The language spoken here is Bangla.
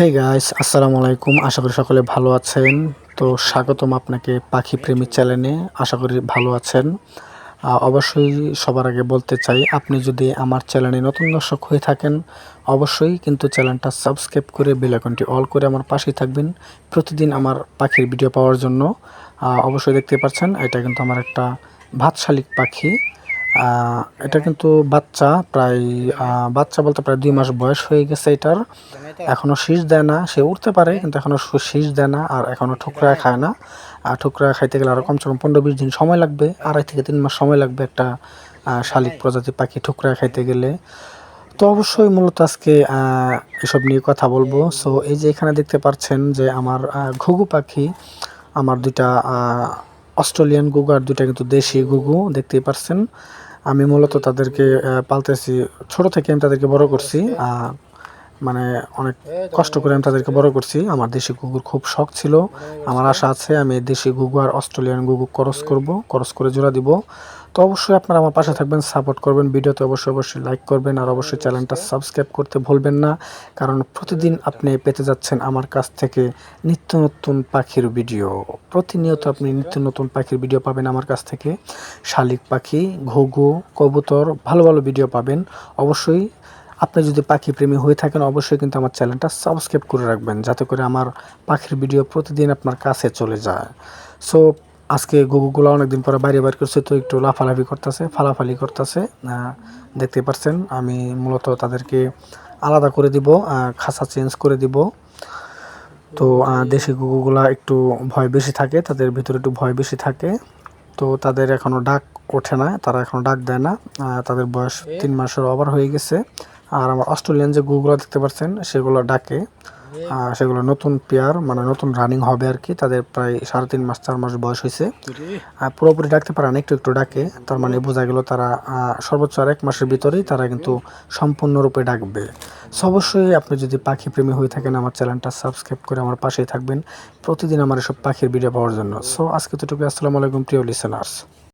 হাই গাইস আসসালামু আলাইকুম। আশা করি সকলে ভালো আছেন। তো স্বাগতম আপনাকে পাখি প্রেমী চ্যানেলে আশা করি ভালো আছেন। অবশ্যই সবার আগে বলতে চাই, আপনি যদি আমার চ্যানেলে নতুন দর্শক হয়ে থাকেন, অবশ্যই কিন্তু চ্যানেলটা সাবস্ক্রাইব করে বেল আইকনটি অল করে আমার পাশেই থাকবেন প্রতিদিন আমার পাখির ভিডিও পাওয়ার জন্য। অবশ্যই দেখতে পাচ্ছেন, এটা কিন্তু আমার একটা ভাতশালিক পাখি। এটা কিন্তু বাচ্চা প্রায় বাচ্চা বলতে প্রায় দুই মাস বয়স হয়ে গেছে এটার। এখনও শীষ দেয় না, সে উঠতে পারে, কিন্তু এখনও শীষ দেয় না আর এখনও ঠুকরা খায় না। আর ঠুকরা খাইতে গেলে আরও কমসে কম পনেরো বিশ দিন সময় লাগবে, আড়াই থেকে তিন মাস সময় লাগবে একটা শালিক প্রজাতির পাখি ঠুকরা খাইতে গেলে। তো অবশ্যই মূলত আজকে এসব নিয়ে কথা বলব। সো এই যে এখানে দেখতে পাচ্ছেন যে আমার ঘুঘু পাখি, আমার দুইটা অস্ট্রেলিয়ান গুগু আর দুইটা কিন্তু দেশি গুগু, দেখতেই পারছেন। আমি মূলত তাদেরকে পালতেছি, ছোট থেকে আমি তাদেরকে বড় করছি মানে অনেক কষ্ট করে আমি তাদেরকে বড় করছি। আমার দেশি গুগুর খুব শখ ছিল। আমার আশা আছে আমি দেশি গুগু আর অস্ট্রেলিয়ান গুগু ক্রস করব, ক্রস করে জোড়া দিব। তো অবশ্যই আপনারা আমার পাশে থাকবেন সাপোর্ট করবেন। ভিডিওতে অবশ্যই অবশ্যই লাইক করবেন আর অবশ্যই চ্যানেলটা সাবস্ক্রাইব করতে ভুলবেন না, কারণ প্রতিদিন আপনি পেতে যাচ্ছেন আমার কাছ থেকে নিত্য নতুন পাখির ভিডিও প্রতিনিয়ত আপনি নিত্য নতুন পাখির ভিডিও পাবেন আমার কাছ থেকে। শালিক পাখি, ঘুঘু, কবুতর, ভালো ভালো ভিডিও পাবেন। অবশ্যই আপনি যদি পাখি প্রেমী হয়ে থাকেন, অবশ্যই কিন্তু আমার চ্যানেলটা সাবস্ক্রাইব করে রাখবেন, যাতে করে আমার পাখির ভিডিও প্রতিদিন আপনার কাছে চলে যায়। সো আজকে গুগুগুলো অনেকদিন পরে বাইরে বাইর করছে, তো একটু লাফালাফি করতেছে, ফালাফালি করতেছে। দেখতে পাচ্ছেন আমি মূলত তাদেরকে আলাদা করে দিব খাসা চেঞ্জ করে দিব। তো দেশি গুগুগুলা একটু ভয় বেশি থাকে, তাদের ভিতরে একটু ভয় বেশি থাকে। তো, তাদের এখনও ডাক ওঠে না, তারা এখনও ডাক দেয় না। তাদের বয়স তিন মাসের ওভার হয়ে গেছে। আর আমার অস্ট্রেলিয়ান যে গুগুলো দেখতে পাচ্ছেন সেগুলো ডাকে। সেগুলো নতুন পেয়ার মানে নতুন রানিং হবে আর কি। তাদের প্রায় সাড়ে তিন মাস চার মাস বয়স হয়েছে। আর। পুরোপুরি ডাকতে পারে না একটু একটু ডাকে। তার মানে বোঝা গেল তারা সর্বোচ্চ আর এক মাসের ভিতরেই তারা কিন্তু সম্পূর্ণরূপে ডাকবে। অবশ্যই আপনি যদি পাখি প্রেমী হয়ে থাকেন আমার চ্যানেলটা সাবস্ক্রাইব করে আমার পাশেই থাকবেন। প্রতিদিন আমার এসব পাখির ভিডিও পাওয়ার জন্য। সো আজকে তোটুকু আসসালামু আলাইকুম প্রিয় লিসেনার্স